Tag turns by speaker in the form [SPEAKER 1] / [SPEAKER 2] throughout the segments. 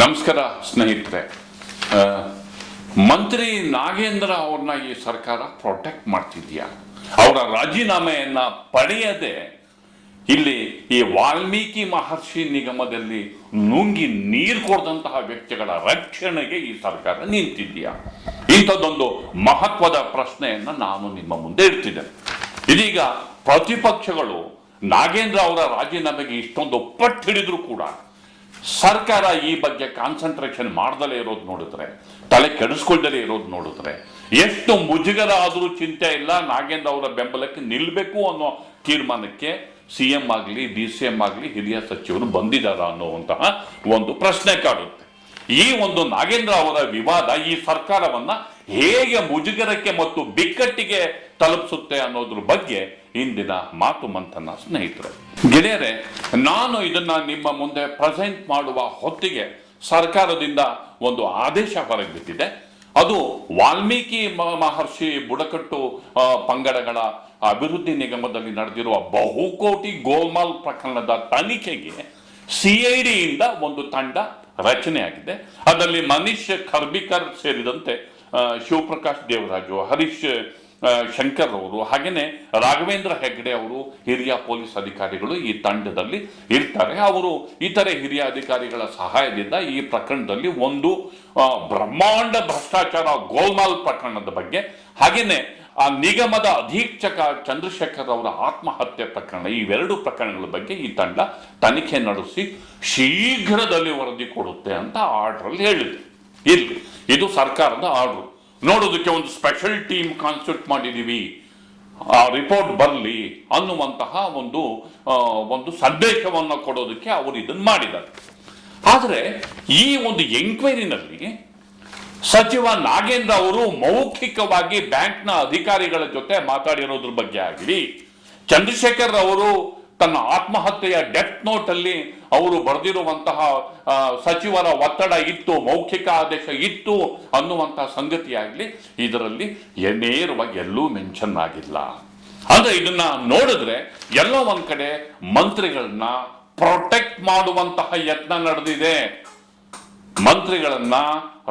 [SPEAKER 1] ನಮಸ್ಕಾರ ಸ್ನೇಹಿತರೆ. ಮಂತ್ರಿ ನಾಗೇಂದ್ರ ಅವ್ರನ್ನ ಈ ಸರ್ಕಾರ ಪ್ರೊಟೆಕ್ಟ್ ಮಾಡ್ತಿದ್ಯಾ? ಅವರ ರಾಜೀನಾಮೆಯನ್ನ ಪಡೆಯದೆ ಇಲ್ಲಿ ಈ ವಾಲ್ಮೀಕಿ ಮಹರ್ಷಿ ನಿಗಮದಲ್ಲಿ ನುಂಗಿ ನೀರು ಕೊಡದಂತಹ ವ್ಯಕ್ತಿಗಳ ರಕ್ಷಣೆಗೆ ಈ ಸರ್ಕಾರ ನಿಂತಿದ್ಯಾ? ಇಂಥದ್ದೊಂದು ಮಹತ್ವದ ಪ್ರಶ್ನೆಯನ್ನ ನಾನು ನಿಮ್ಮ ಮುಂದೆ ಇಡ್ತಿದ್ದೇನೆ. ಇದೀಗ ಪ್ರತಿಪಕ್ಷಗಳು ನಾಗೇಂದ್ರ ಅವರ ರಾಜೀನಾಮೆಗೆ ಇಷ್ಟೊಂದು ಪಟ್ಟು ಹಿಡಿದ್ರು ಕೂಡ ಸರ್ಕಾರ ಈ ಬಗ್ಗೆ ಕಾನ್ಸಂಟ್ರೇಷನ್ ಮಾಡ್ದಲೇ ಇರೋದು ನೋಡಿದ್ರೆ ತಲೆ ಕೆಡಿಸ್ಕೊಳ್ದಲೇ ಇರೋದು ನೋಡಿದ್ರೆ ಎಷ್ಟು ಮುಜುಗರ ಆದರೂ ಚಿಂತೆ ಇಲ್ಲ, ನಾಗೇಂದ್ರ ಅವರ ಬೆಂಬಲಕ್ಕೆ ನಿಲ್ಲಬೇಕು ಅನ್ನೋ ತೀರ್ಮಾನಕ್ಕೆ ಸಿ ಎಂ ಆಗಲಿ, ಡಿ ಸಿ ಎಂ ಆಗಲಿ ಹಿರಿಯ ಸಚಿವರು ಬಂದಿದ್ದಾರಾ ಅನ್ನುವಂತಹ ಒಂದು ಪ್ರಶ್ನೆ ಕಾಡುತ್ತೆ. ಈ ಒಂದು ನಾಗೇಂದ್ರ ಅವರ ವಿವಾದ ಈ ಸರ್ಕಾರವನ್ನ ಹೇಗೆ ಮುಜುಗರಕ್ಕೆ ಮತ್ತು ಬಿಕ್ಕಟ್ಟಿಗೆ ತಲುಪಿಸುತ್ತೆ ಅನ್ನೋದ್ರ ಬಗ್ಗೆ ಇಂದಿನ ಮಾತು ಮಂಥನ ಸ್ನೇಹಿತರು. ಗೆಳೆಯರೆ, ನಾನು ಇದನ್ನ ನಿಮ್ಮ ಮುಂದೆ ಪ್ರೆಸೆಂಟ್ ಮಾಡುವ ಹೊತ್ತಿಗೆ ಸರ್ಕಾರದಿಂದ ಒಂದು ಆದೇಶ ಹೊರಗೆ ಬಿದ್ದಿದೆ ಅದು ವಾಲ್ಮೀಕಿ ಮಹರ್ಷಿ ಬುಡಕಟ್ಟು ಪಂಗಡಗಳ ಅಭಿವೃದ್ಧಿ ನಿಗಮದಲ್ಲಿ ನಡೆದಿರುವ ಬಹುಕೋಟಿ ಗೋಲ್ಮಾಲ್ ಪ್ರಕರಣದ ತನಿಖೆಗೆ ಸಿಐಡಿಯಿಂದ ಒಂದು ತಂಡ ರಚನೆಯಾಗಿದೆ. ಅದರಲ್ಲಿ ಮನೀಶ್ ಖರ್ಬಿಕರ್ ಸೇರಿದಂತೆ ಶಿವಪ್ರಕಾಶ್ ದೇವರಾಜು, ಹರೀಶ್ ಶಂಕರ್ ಅವರು. ಹಾಗೆಯೇ ರಾಘವೇಂದ್ರ ಹೆಗ್ಡೆ ಅವರು, ಹಿರಿಯ ಪೊಲೀಸ್ ಅಧಿಕಾರಿಗಳು ಈ ತಂಡದಲ್ಲಿ ಇರ್ತಾರೆ. ಅವರು ಇತರೆ ಹಿರಿಯ ಅಧಿಕಾರಿಗಳ ಸಹಾಯದಿಂದ ಈ ಪ್ರಕರಣದಲ್ಲಿ ಒಂದು ಬ್ರಹ್ಮಾಂಡ ಭ್ರಷ್ಟಾಚಾರ ಗೋಲ್ಮಾಲ್ ಪ್ರಕರಣದ ಬಗ್ಗೆ ಹಾಗೆಯೇ ಆ ನಿಗಮದ ಅಧೀಕ್ಷಕ ಚಂದ್ರಶೇಖರ್ ಅವರ ಆತ್ಮಹತ್ಯೆ ಪ್ರಕರಣ ಇವೆರಡು ಪ್ರಕರಣಗಳ ಬಗ್ಗೆ ಈ ತಂಡ ತನಿಖೆ ನಡೆಸಿ ಶೀಘ್ರದಲ್ಲಿ ವರದಿ ಕೊಡುತ್ತೆ ಅಂತ ಆರ್ಡ್ರಲ್ಲಿ ಹೇಳಿದೆ. ಇಲ್ಲಿ, ಇದು ಸರ್ಕಾರದ ಆರ್ಡರ್. ನೋಡೋದಕ್ಕೆ ಒಂದು ಸ್ಪೆಷಲ್ ಟೀಮ್ ಕಾನ್ಸ್ಟ್ಯೂಟ್ ಮಾಡಿದ್ದೀವಿ ಆ ರಿಪೋರ್ಟ್ ಬರಲಿ ಅನ್ನುವಂತಹ ಒಂದು ಒಂದು ಸಂದೇಶವನ್ನು ಕೊಡೋದಕ್ಕೆ ಅವರು ಇದನ್ನು ಮಾಡಿದ್ದಾರೆ. ಆದರೆ ಈ ಒಂದು ಎಂಕ್ವೈರಿನಲ್ಲಿ ಸಚಿವ ನಾಗೇಂದ್ರ ಅವರು ಮೌಖಿಕವಾಗಿ ಬ್ಯಾಂಕ್ನ ಅಧಿಕಾರಿಗಳ ಜೊತೆ ಮಾತಾಡಿರೋದ್ರ ಬಗ್ಗೆ ಆಗಲಿ, ಚಂದ್ರಶೇಖರ್ ಅವರು ತನ್ನ ಆತ್ಮಹತ್ಯೆಯ ಡೆತ್ ನೋಟ್ ಅಲ್ಲಿ ಅವರು ಬರೆದಿರುವಂತಹ ಸಚಿವರ ಒತ್ತಡ ಇತ್ತು, ಮೌಖಿಕ ಆದೇಶ ಇತ್ತು ಅನ್ನುವಂತಹ ಸಂಗತಿಯಾಗಲಿ, ಇದರಲ್ಲಿ ನೇರವಾಗಿ ಎಲ್ಲೂ ಮೆನ್ಷನ್ ಆಗಿಲ್ಲ. ಅಂದ್ರೆ ಇದನ್ನ ನೋಡಿದ್ರೆ ಎಲ್ಲ ಒಂದ್ ಕಡೆ ಮಂತ್ರಿಗಳನ್ನ ಪ್ರೊಟೆಕ್ಟ್ ಮಾಡುವಂತಹ ಯತ್ನ ನಡೆದಿದೆ. ಮಂತ್ರಿಗಳನ್ನ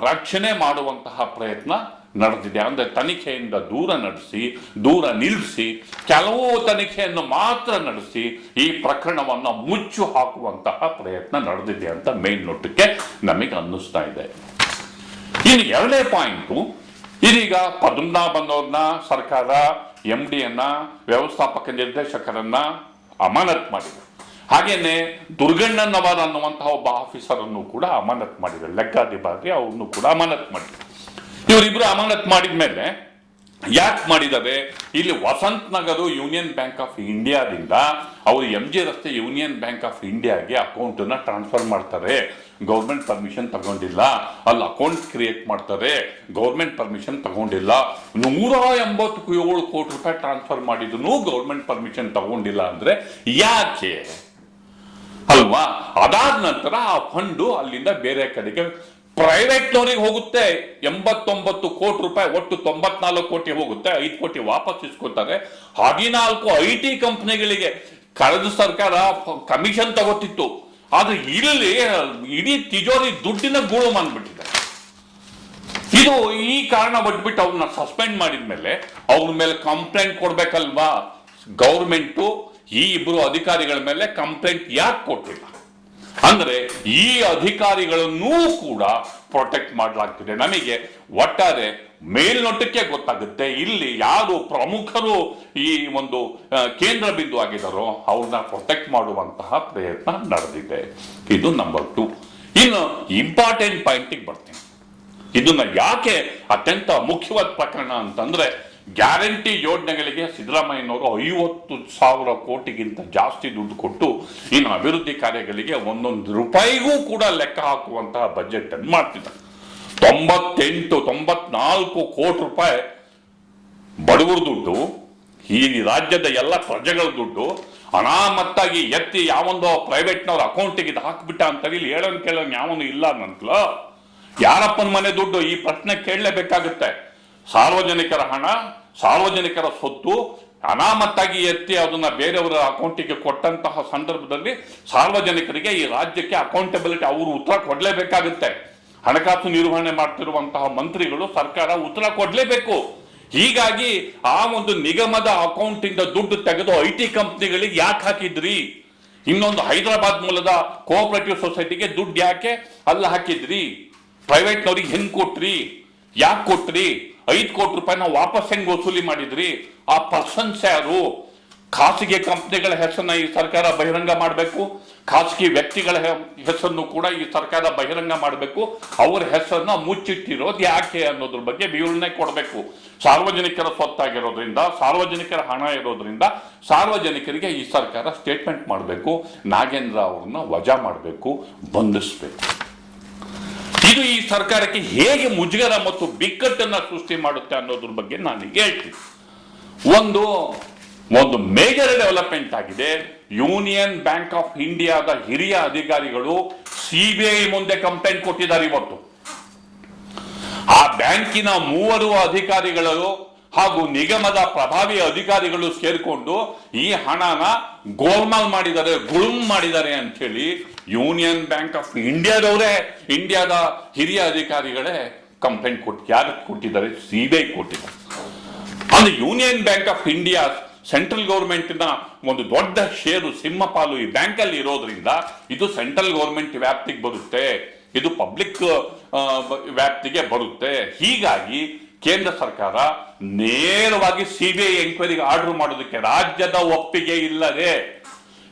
[SPEAKER 1] ರಕ್ಷಣೆ ಮಾಡುವಂತಹ ಪ್ರಯತ್ನ ನಡೆದಿದೆ. ಅಂದರೆ ತನಿಖೆಯಿಂದ ದೂರ ನಡೆಸಿ, ದೂರ ನಿಲ್ಲಿಸಿ ಕೆಲವು ತನಿಖೆಯನ್ನು ಮಾತ್ರ ನಡೆಸಿ ಈ ಪ್ರಕರಣವನ್ನು ಮುಚ್ಚು ಹಾಕುವಂತಹ ಪ್ರಯತ್ನ ನಡೆದಿದೆ ಅಂತ ಮೇಲ್ನೋಟಕ್ಕೆ ನಮಗೆ ಅನ್ನಿಸ್ತಾ ಇದೆ. ಇನ್ನು ಎರಡನೇ ಪಾಯಿಂಟು, ಇದೀಗ ಪದ್ಮನಾಭನವ್ರನ್ನ ಸರ್ಕಾರ ಎಂ ಡಿಯನ್ನ ವ್ಯವಸ್ಥಾಪಕ ನಿರ್ದೇಶಕರನ್ನ ಅಮಾನತ್ ಮಾಡಿದೆ. ಹಾಗೇನೆ ದುರ್ಗಣ್ಣನವರ್ ಅನ್ನುವಂತಹ ಒಬ್ಬ ಆಫೀಸರ್ ಅನ್ನು ಕೂಡ ಅಮಾನತ್ ಮಾಡಿದ್ದಾರೆ ಲೆಕ್ಕಾಧಿಕಾರಿ ಅವ್ರನ್ನು ಕೂಡ ಅಮಾನತ್ ಮಾಡಿದ್ದಾರೆ ಇವರಿಬ್ರು ಅಮಾನತ್ ಮಾಡಿದ್ಮೇಲೆ ಯಾಕೆ ಮಾಡಿದಾವೆ? ಇಲ್ಲಿ Vasanth Nagar union bank of ಇಂಡಿಯಾದಿಂದ ಅವರು ಎಂ ಜಿ ರಸ್ತೆ ಯೂನಿಯನ್ ಬ್ಯಾಂಕ್ ಆಫ್ ಇಂಡಿಯಾಗೆ ಅಕೌಂಟನ್ನ ಟ್ರಾನ್ಸ್ಫರ್ ಮಾಡ್ತಾರೆ. ಗೌರ್ಮೆಂಟ್ ಪರ್ಮಿಷನ್ ತಗೊಂಡಿಲ್ಲ. ಅಲ್ಲಿ ಅಕೌಂಟ್ ಕ್ರಿಯೇಟ್ ಮಾಡ್ತಾರೆ. ಗೌರ್ಮೆಂಟ್ ಪರ್ಮಿಷನ್ ತಗೊಂಡಿಲ್ಲ. ನೂರ ಎಂಬತ್ತು ಏಳು ಕೋಟಿ ರೂಪಾಯಿ ಟ್ರಾನ್ಸ್ಫರ್ ಮಾಡಿದ್ರು ಗೌರ್ಮೆಂಟ್ ಪರ್ಮಿಷನ್ ತಗೊಂಡಿಲ್ಲ ಅಂದ್ರೆ ಯಾಕೆ? ಅಲ್ವಾ? ಅದಾದ ನಂತರ ಆ ಫಂಡು ಅಲ್ಲಿಂದ ಬೇರೆ ಕಡೆಗೆ ಪ್ರೈವೇಟ್ನವರಿಗೆ ಹೋಗುತ್ತೆ ಎಂಬತ್ತೊಂಬತ್ತು ಕೋಟಿ ರೂಪಾಯಿ, ಒಟ್ಟು ತೊಂಬತ್ನಾಲ್ಕು ಕೋಟಿ ಹೋಗುತ್ತೆ, ಐದು ಕೋಟಿ ವಾಪಸ್ ಇಸ್ಕೊತಾರೆ ಹದಿನಾಲ್ಕು ಐ ಟಿ ಕಂಪ್ನಿಗಳಿಗೆ ಕಳೆದ ಸರ್ಕಾರ ಕಮಿಷನ್ ತಗೋತಿತ್ತು ಆದ್ರೆ ಇಲ್ಲಿ ಇಡೀ ತಿಜೋರಿ ದುಡ್ಡಿನ ಗೂಳು ಬಂದ್ಬಿಟ್ಟಿದೆ ಇದು ಈ ಕಾರಣ ಬಿಟ್ಬಿಟ್ಟು ಅವ್ರನ್ನ ಸಸ್ಪೆಂಡ್ ಮಾಡಿದ ಮೇಲೆ ಅವ್ರ ಮೇಲೆ ಕಂಪ್ಲೇಂಟ್ ಕೊಡ್ಬೇಕಲ್ವಾ? ಗೌರ್ಮೆಂಟು ಈ ಇಬ್ಬರು ಅಧಿಕಾರಿಗಳ ಮೇಲೆ ಕಂಪ್ಲೇಂಟ್ ಯಾಕೆ ಕೊಟ್ಟಿಲ್ಲ? ಅಂದ್ರೆ ಈ ಅಧಿಕಾರಿಗಳನ್ನೂ ಕೂಡ ಪ್ರೊಟೆಕ್ಟ್ ಮಾಡಲಾಗ್ತಿದೆ. ನಮಗೆ ಒಟ್ಟಾರೆ ಮೇಲ್ನೋಟಕ್ಕೆ ಗೊತ್ತಾಗುತ್ತೆ. ಇಲ್ಲಿ ಯಾರು ಪ್ರಮುಖರು ಈ ಒಂದು ಕೇಂದ್ರ ಬಿಂದು ಆಗಿದ್ದಾರೋ ಅವ್ರನ್ನ ಪ್ರೊಟೆಕ್ಟ್ ಮಾಡುವಂತಹ ಪ್ರಯತ್ನ ನಡೆದಿದೆ. ಇದು ನಂಬರ್ ಟು ಇನ್ನು ಇಂಪಾರ್ಟೆಂಟ್ ಪಾಯಿಂಟಿಗೆ ಬರ್ತೀನಿ. ಇದನ್ನ ಯಾಕೆ ಅತ್ಯಂತ ಮುಖ್ಯವಾದ ಪ್ರಕರಣ ಅಂತಂದ್ರೆ ಗ್ಯಾರಂಟಿ ಯೋಜನೆಗಳಿಗೆ ಸಿದ್ದರಾಮಯ್ಯನವರು ಐವತ್ತು ಸಾವಿರ ಕೋಟಿಗಿಂತ ಜಾಸ್ತಿ ದುಡ್ಡು ಕೊಟ್ಟು ಇನ್ನು ಅಭಿವೃದ್ಧಿ ಕಾರ್ಯಗಳಿಗೆ ಒಂದೊಂದು ರೂಪಾಯಿಗೂ ಕೂಡ ಲೆಕ್ಕ ಹಾಕುವಂತಹ ಬಜೆಟ್ ಅನ್ನು ಮಾಡ್ತಿದ್ದಾರೆ. ತೊಂಬತ್ತೆಂಟು, ತೊಂಬತ್ನಾಲ್ಕು ಕೋಟಿ ರೂಪಾಯಿ ಬಡವರ ದುಡ್ಡು, ಈ ರಾಜ್ಯದ ಎಲ್ಲ ಪ್ರಜೆಗಳ ದುಡ್ಡು, ಅನಾಮತ್ತಾಗಿ ಎತ್ತಿ ಯಾವೊಂದೋ ಪ್ರೈವೇಟ್ನವ್ರ ಅಕೌಂಟಿಗೆ ಇದು ಹಾಕ್ಬಿಟ್ಟ ಅಂತ ಇಲ್ಲಿ ಹೇಳೋನ್ ಕೇಳೋನ್ ಯಾವನು ಇಲ್ಲ ನಂತಲ ಯಾರಪ್ಪನ ಮನೆ ದುಡ್ಡು ಈ ಪ್ರಶ್ನೆ ಕೇಳಲೇಬೇಕಾಗುತ್ತೆ. ಸಾರ್ವಜನಿಕರ ಹಣ, ಸಾರ್ವಜನಿಕರ ಸೊತ್ತು ಅನಾಮತ್ತಾಗಿ ಎತ್ತಿ ಅದನ್ನ ಬೇರೆಯವರ ಅಕೌಂಟಿಗೆ ಕೊಟ್ಟಂತಹ ಸಂದರ್ಭದಲ್ಲಿ ಸಾರ್ವಜನಿಕರಿಗೆ ಈ ರಾಜ್ಯಕ್ಕೆ ಅಕೌಂಟೆಬಿಲಿಟಿ ಅವರು ಉತ್ತರ ಕೊಡಲೇಬೇಕಾಗುತ್ತೆ. ಹಣಕಾಸು ನಿರ್ವಹಣೆ ಮಾಡ್ತಿರುವಂತಹ ಮಂತ್ರಿಗಳು ಸರ್ಕಾರ ಉತ್ತರ ಕೊಡಲೇಬೇಕು. ಹೀಗಾಗಿ ಆ ಒಂದು ನಿಗಮದ ಅಕೌಂಟಿಂದ ದುಡ್ಡು ತೆಗೆದು ಐ ಟಿ ಕಂಪ್ನಿಗಳಿಗೆ ಯಾಕೆ ಹಾಕಿದ್ರಿ? ಇನ್ನೊಂದು ಹೈದರಾಬಾದ್ ಮೂಲದ ಕೋಆಪರೇಟಿವ್ ಸೊಸೈಟಿಗೆ ದುಡ್ಡು ಯಾಕೆ ಅಲ್ಲಿ ಹಾಕಿದ್ರಿ? ಪ್ರೈವೇಟ್ನವ್ರಿಗೆ ಹೆಂಗೆ ಕೊಟ್ರಿ? ಯಾಕೆ ಕೊಟ್ರಿ? ಐದು ಕೋಟಿ ರೂಪಾಯಿನ ವಾಪಸ್ ಹೆಂಗ್ ವಸೂಲಿ ಮಾಡಿದ್ರಿ? ಆ ಪರ್ಸನ್ಸ್ ಯಾರು? ಖಾಸಗಿ ಕಂಪ್ನಿಗಳ ಹೆಸರನ್ನ ಈ ಸರ್ಕಾರ ಬಹಿರಂಗ ಮಾಡಬೇಕು. ಖಾಸಗಿ ವ್ಯಕ್ತಿಗಳ ಹೆಸರನ್ನು ಕೂಡ ಈ ಸರ್ಕಾರ ಬಹಿರಂಗ ಮಾಡಬೇಕು. ಅವರ ಹೆಸರನ್ನ ಮುಚ್ಚಿಟ್ಟಿರೋದು ಯಾಕೆ ಅನ್ನೋದ್ರ ಬಗ್ಗೆ ವಿವರಣೆ ಕೊಡಬೇಕು. ಸಾರ್ವಜನಿಕರ ಸ್ವತ್ತಾಗಿರೋದ್ರಿಂದ, ಸಾರ್ವಜನಿಕರ ಹಣ ಇರೋದ್ರಿಂದ ಸಾರ್ವಜನಿಕರಿಗೆ ಈ ಸರ್ಕಾರ ಸ್ಟೇಟ್ಮೆಂಟ್ ಮಾಡಬೇಕು. ನಾಗೇಂದ್ರ ಅವ್ರನ್ನ ವಜಾ ಮಾಡಬೇಕು. ಬಂಧಿಸಬೇಕು. ಇದು ಈ ಸರ್ಕಾರಕ್ಕೆ ಹೇಗೆ ಮುಜುಗರ ಮತ್ತು ಬಿಕ್ಕಟ್ಟನ್ನು ಸೃಷ್ಟಿ ಮಾಡುತ್ತೆ ಅನ್ನೋದ್ರ ಬಗ್ಗೆ ನಾನು ಹೇಳ್ತೀನಿ. ಒಂದು ಒಂದು ಮೇಜರ್ ಡೆವಲಪ್ಮೆಂಟ್ ಆಗಿದೆ. ಯೂನಿಯನ್ ಬ್ಯಾಂಕ್ ಆಫ್ ಇಂಡಿಯಾದ ಹಿರಿಯ ಅಧಿಕಾರಿಗಳು ಸಿಬಿಐ ಮುಂದೆ ಕಂಪ್ಲೇಂಟ್ ಕೊಟ್ಟಿದ್ದಾರೆ ಇವತ್ತು. ಆ ಬ್ಯಾಂಕಿನ ಮೂವರು ಅಧಿಕಾರಿಗಳು ಹಾಗೂ ನಿಗಮದ ಪ್ರಭಾವಿ ಅಧಿಕಾರಿಗಳು ಸೇರಿಕೊಂಡು ಈ ಹಣನ ಗೋಲ್ಮಾಲ್ ಮಾಡಿದ್ದಾರೆ ಗುಳುಮ್ ಮಾಡಿದ್ದಾರೆ ಅಂತ ಹೇಳಿ ಯೂನಿಯನ್ ಬ್ಯಾಂಕ್ ಆಫ್ ಇಂಡಿಯಾದವರೇ, ಇಂಡಿಯಾದ ಹಿರಿಯ ಅಧಿಕಾರಿಗಳೇ ಕಂಪ್ಲೇಂಟ್ ಕೊಟ್ಟು ಯಾರು ಕೊಟ್ಟಿದ್ದಾರೆ? ಸಿಬಿಐ ಕೊಟ್ಟಿದ್ದಾರೆ. ಅಂದ್ರೆ union bank of India central ಗೌರ್ಮೆಂಟ್ನ ಒಂದು ದೊಡ್ಡ ಷೇರು, ಸಿಂಹಪಾಲು ಈ ಬ್ಯಾಂಕಲ್ಲಿ ಇರೋದ್ರಿಂದ ಇದು ಸೆಂಟ್ರಲ್ ಗೌರ್ಮೆಂಟ್ ವ್ಯಾಪ್ತಿಗೆ ಬರುತ್ತೆ. ಇದು ಪಬ್ಲಿಕ್ ವ್ಯಾಪ್ತಿಗೆ ಬರುತ್ತೆ. ಹೀಗಾಗಿ ಕೇಂದ್ರ ಸರ್ಕಾರ ನೇರವಾಗಿ ಸಿಬಿಐ ಎಂಕ್ವೈರಿಗೆ ಆರ್ಡರ್ ಮಾಡೋದಕ್ಕೆ ರಾಜ್ಯದ ಒಪ್ಪಿಗೆ ಇಲ್ಲದೆ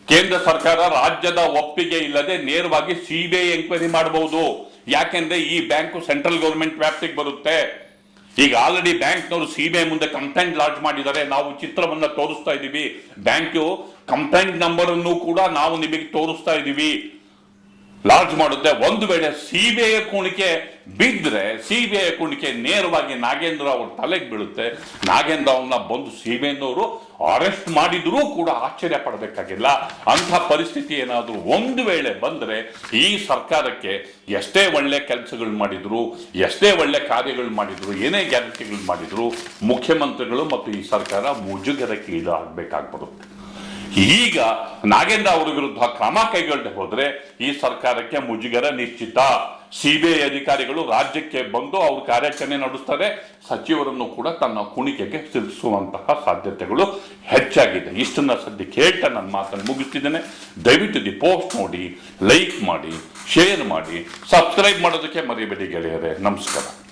[SPEAKER 1] ಕೇಂದ್ರ ಸರ್ಕಾರ ರಾಜ್ಯದ ಒಪ್ಪಿಗೆ ಇಲ್ಲದೆ ನೇರವಾಗಿ ಸಿಬಿಐ ಎಂಕ್ವೈರಿ ಮಾಡಬಹುದು. ಯಾಕೆಂದ್ರೆ ಈ ಬ್ಯಾಂಕು ಸೆಂಟ್ರಲ್ ಗೌರ್ಮೆಂಟ್ ವ್ಯಾಪ್ತಿಗೆ ಬರುತ್ತೆ. ಈಗ ಆಲ್ರೆಡಿ ಬ್ಯಾಂಕ್ನವರು ಸಿಬಿಐ ಮುಂದೆ ಕಂಪ್ಲೇಂಟ್ ಲಾಂಚ್ ಮಾಡಿದ್ದಾರೆ. ನಾವು ಚಿತ್ರವನ್ನ ತೋರಿಸ್ತಾ ಇದ್ದೀವಿ. ಬ್ಯಾಂಕು ಕಂಪ್ಲೇಂಟ್ ನಂಬರ್ ಅನ್ನು ಕೂಡ ನಾವು ನಿಮಗೆ ತೋರಿಸ್ತಾ ಇದ್ದೀವಿ. ಲಾಂಚ್ ಮಾಡುತ್ತೆ. ಒಂದು ವೇಳೆ ಸಿಬಿಐ ಕುಣಿಕೆ ಬಿದ್ದರೆ ಸಿಬಿಐ ಕುಣಿಕೆ ನೇರವಾಗಿ ನಾಗೇಂದ್ರ ಅವ್ರ ತಲೆಗೆ ಬೀಳುತ್ತೆ. ನಾಗೇಂದ್ರ ಅವ್ರನ್ನ ಬಂದು ಸಿಬಿಐನವರು ಅರೆಸ್ಟ್ ಮಾಡಿದ್ರೂ ಕೂಡ ಆಶ್ಚರ್ಯ ಪಡಬೇಕಾಗಿಲ್ಲ. ಅಂಥ ಪರಿಸ್ಥಿತಿ ಏನಾದರೂ ಒಂದು ವೇಳೆ ಬಂದರೆ ಈ ಸರ್ಕಾರಕ್ಕೆ ಎಷ್ಟೇ ಒಳ್ಳೆ ಕೆಲಸಗಳು ಮಾಡಿದ್ರು, ಎಷ್ಟೇ ಒಳ್ಳೆ ಕಾರ್ಯಗಳು ಮಾಡಿದ್ರು, ಏನೇ ಗ್ಯಾರಂಟಿಗಳು ಮಾಡಿದ್ರು, ಮುಖ್ಯಮಂತ್ರಿಗಳು ಮತ್ತು ಈ ಸರ್ಕಾರ ಮುಜುಗರಕ್ಕೆ ಈಡಾಗಬೇಕಾಗ್ಬರುತ್ತೆ ಈಗ ನಾಗೇಂದ್ರ ಅವರ ವಿರುದ್ಧ ಕ್ರಮ ಕೈಗೊಳ್ಳದೆ ಹೋದ್ರೆ ಈ ಸರ್ಕಾರಕ್ಕೆ ಮುಜುಗರ ನಿಶ್ಚಿತ. ಸಿಬಿಐ ಅಧಿಕಾರಿಗಳು ರಾಜ್ಯಕ್ಕೆ ಬಂದು ಅವರು ಕಾರ್ಯಾಚರಣೆ ನಡೆಸ್ತಾರೆ. ಸಚಿವರನ್ನು ಕೂಡ ತನ್ನ ಕುಣಿಕೆಗೆ ಸಿಲುಕಿಸುವಂತಹ ಸಾಧ್ಯತೆಗಳು ಹೆಚ್ಚಾಗಿದೆ. ಇಷ್ಟನ್ನ ಸದ್ಯ ಹೇಳ್ತಾ ನನ್ನ ಮಾತನ್ನು ಮುಗಿಸ್ತಿದ್ದೇನೆ. ದಯವಿಟ್ಟು ದಿ ಪೋಸ್ಟ್ ನೋಡಿ, ಲೈಕ್ ಮಾಡಿ, ಶೇರ್ ಮಾಡಿ, ಸಬ್ಸ್ಕ್ರೈಬ್ ಮಾಡೋದಕ್ಕೆ ಮರಿಬೇಡಿ ಗೆಳೆಯರೆ. ನಮಸ್ಕಾರ.